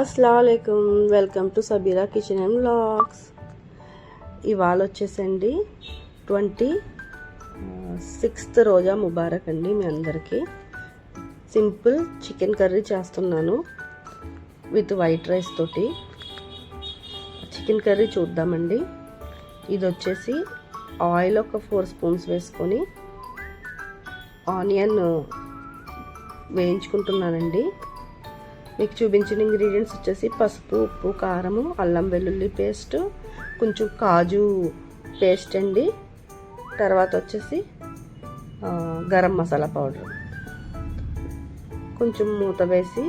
అస్సలం welcome to Sabira kitchen and blogs ఇవాళ వచ్చేసండి ట్వంటీ సిక్స్త్ రోజా ముబారక్ అండి మీ అందరికీ. సింపుల్ చికెన్ కర్రీ చేస్తున్నాను విత్ వైట్ రైస్ తోటి. చికెన్ కర్రీ చూద్దామండి. ఇది వచ్చేసి ఆయిల్ ఒక ఫోర్ స్పూన్స్ వేసుకొని ఆనియన్ వేయించుకుంటున్నానండి. మీకు చూపించిన ఇంగ్రీడియంట్స్ వచ్చేసి పసుపు ఉప్పు కారము అల్లం వెల్లుల్లి పేస్ట్ కొంచెం కాజు పేస్ట్ అండి. తర్వాత వచ్చేసి గరం మసాలా పౌడర్. కొంచెం మూత వేసి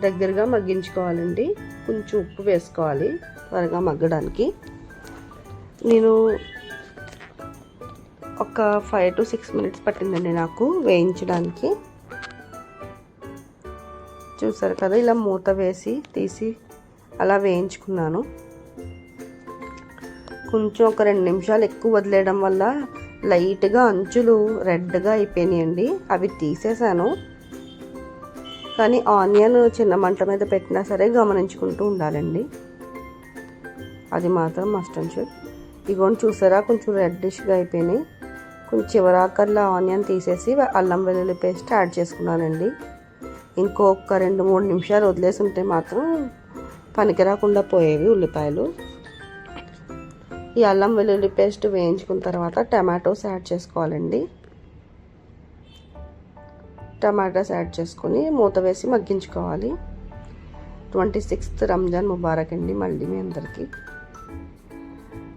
దగ్గరగా మగ్గించుకోవాలండి. కొంచెం ఉప్పు వేసుకోవాలి త్వరగా మగ్గడానికి. నేను ఒక ఫైవ్ టు సిక్స్ మినిట్స్ పట్టిందండి నాకు వేయించడానికి. చూసారు కదా ఇలా మూత వేసి తీసి అలా వేయించుకున్నాను. కొంచెం ఒక రెండు నిమిషాలు ఎక్కువ వదిలేయడం వల్ల లైట్గా అంచులు రెడ్గా అయిపోయినాయండి. అవి తీసేసాను. కానీ ఆనియన్ చిన్న మంట మీద పెట్టినా సరే గమనించుకుంటూ ఉండాలండి. అది మాత్రం మస్ట్ అండ్ షుడ్ చూసారా కొంచెం రెడ్డిష్గా అయిపోయినాయి. కొంచెం చివరాకర్లో ఆనియన్ తీసేసి అల్లం వెల్లుల్లి పేస్ట్ యాడ్ చేసుకున్నానండి. ఇంకొక రెండు మూడు నిమిషాలు వదిలేసి ఉంటే మాత్రం పనికి రాకుండా పోయేవి ఉల్లిపాయలు. ఈ అల్లం వెల్లుల్లి పేస్ట్ వేయించుకున్న తర్వాత టమాటోస్ యాడ్ చేసుకోవాలండి. టమాటాస్ యాడ్ చేసుకొని మూత వేసి మగ్గించుకోవాలి. ట్వంటీ సిక్స్త్ రంజాన్ ముబారక్ అండి మళ్ళీ మీ అందరికీ.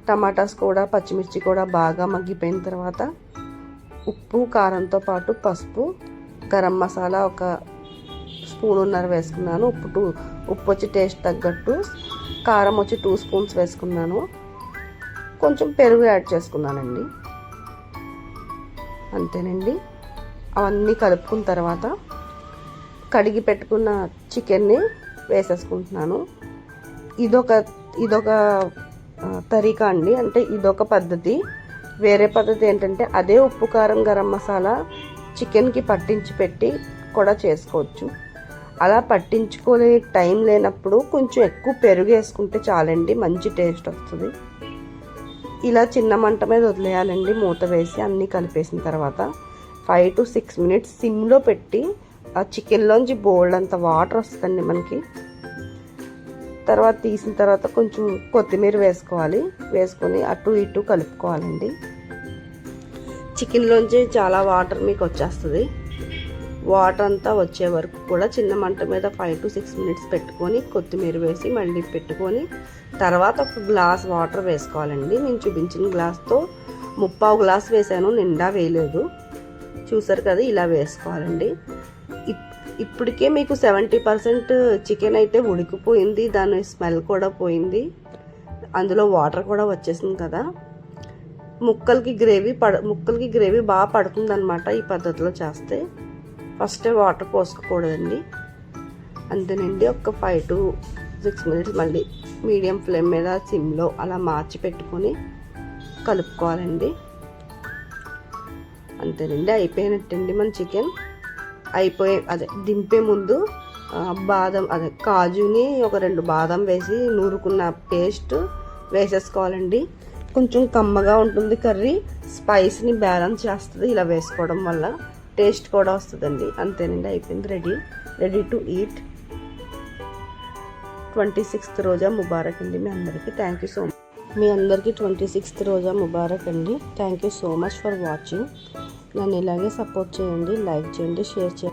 టమాటాస్ కూడా పచ్చిమిర్చి కూడా బాగా మగ్గిపోయిన తర్వాత ఉప్పు కారంతో పాటు పసుపు గరం మసాలా ఒక స్పూన్ వేసుకున్నాను. ఉప్పు టూ ఉప్పు వచ్చి టేస్ట్ తగ్గట్టు. కారం వచ్చి టూ స్పూన్స్ వేసుకున్నాను. కొంచెం పెరుగు యాడ్ చేసుకున్నానండి. అంతేనండి. అవన్నీ కలుపుకున్న తర్వాత కడిగి పెట్టుకున్న చికెన్ని వేసేసుకుంటున్నాను. ఇదొక ఇదొక తరీకా అండి. అంటే ఇదొక పద్ధతి. వేరే పద్ధతి ఏంటంటే అదే ఉప్పు కారం గరం మసాలా చికెన్కి పట్టించి పెట్టి కూడా చేసుకోవచ్చు. అలా పట్టించుకోలే టైం లేనప్పుడు కొంచెం ఎక్కువ పెరుగు వేసుకుంటే చాలండి మంచి టేస్ట్ వస్తుంది. ఇలా చిన్న మంట మీద వదిలేయాలండి మూత వేసి అన్నీ కలిపేసిన తర్వాత ఫైవ్ టు సిక్స్ మినిట్స్ సిమ్లో పెట్టి ఆ చికెన్లోంచి బోల్డ్ అంత వాటర్ వస్తుందండి మనకి. తర్వాత తీసిన తర్వాత కొంచెం కొత్తిమీర వేసుకోవాలి వేసుకొని అటు ఇటు కలుపుకోవాలండి. చికెన్లోంచి చాలా వాటర్ మీకు వచ్చేస్తుంది. వాటర్ అంతా వచ్చే వరకు కూడా చిన్న మంట మీద ఫైవ్ టు సిక్స్ మినిట్స్ పెట్టుకొని కొత్తిమీర వేసి మళ్ళీ పెట్టుకొని తర్వాత ఒక గ్లాస్ వాటర్ వేసుకోవాలండి. నేను చూపించిన గ్లాస్తో ముప్పావు గ్లాస్ వేసాను నిండా వేయలేదు. చూసారు కదా ఇలా వేసుకోవాలండి. ఇప్- ఇప్పటికే మీకు సెవెంటీ పర్సెంట్ చికెన్ అయితే ఉడికిపోయింది దాని స్మెల్ కూడా పోయింది. అందులో వాటర్ కూడా వచ్చేసింది కదా. ముక్కలకి గ్రేవీ పడ ముక్కలకి గ్రేవీ బాగా పడుతుంది అనమాట ఈ పద్ధతిలో చేస్తే. ఫస్ట్ వాటర్ పోసుకోకూడదండి. అంతేనండి ఒక ఫైవ్ టు సిక్స్ మినిట్స్ మళ్ళీ మీడియం ఫ్లేమ్ మీద సిమ్లో అలా మార్చి పెట్టుకొని కలుపుకోవాలండి. అంతేనండి అయిపోయినట్టండి మన చికెన్ అయిపోయే అదే దింపే ముందు బాదం అదే కాజుని ఒక రెండు బాదం వేసి నూరుకున్న పేస్ట్ వేసేసుకోవాలండి. కొంచెం కమ్మగా ఉంటుంది కర్రీ స్పైస్ని బ్యాలెన్స్ చేస్తుంది ఇలా వేసుకోవడం వల్ల. టేస్ట్ కూడా వస్తుందండి. అంతేనండి అయిపోయింది ready. Ready to eat twenty sixth రోజా ముబారక్ అండి మీ అందరికీ. థ్యాంక్ యూ సో మచ్ మీ అందరికీ ట్వంటీ సిక్స్త్ రోజా ముబారక్ అండి. Thank you so much for watching నన్ను ఇలాగే సపోర్ట్ చేయండి లైక్ చేయండి షేర్ చేయండి.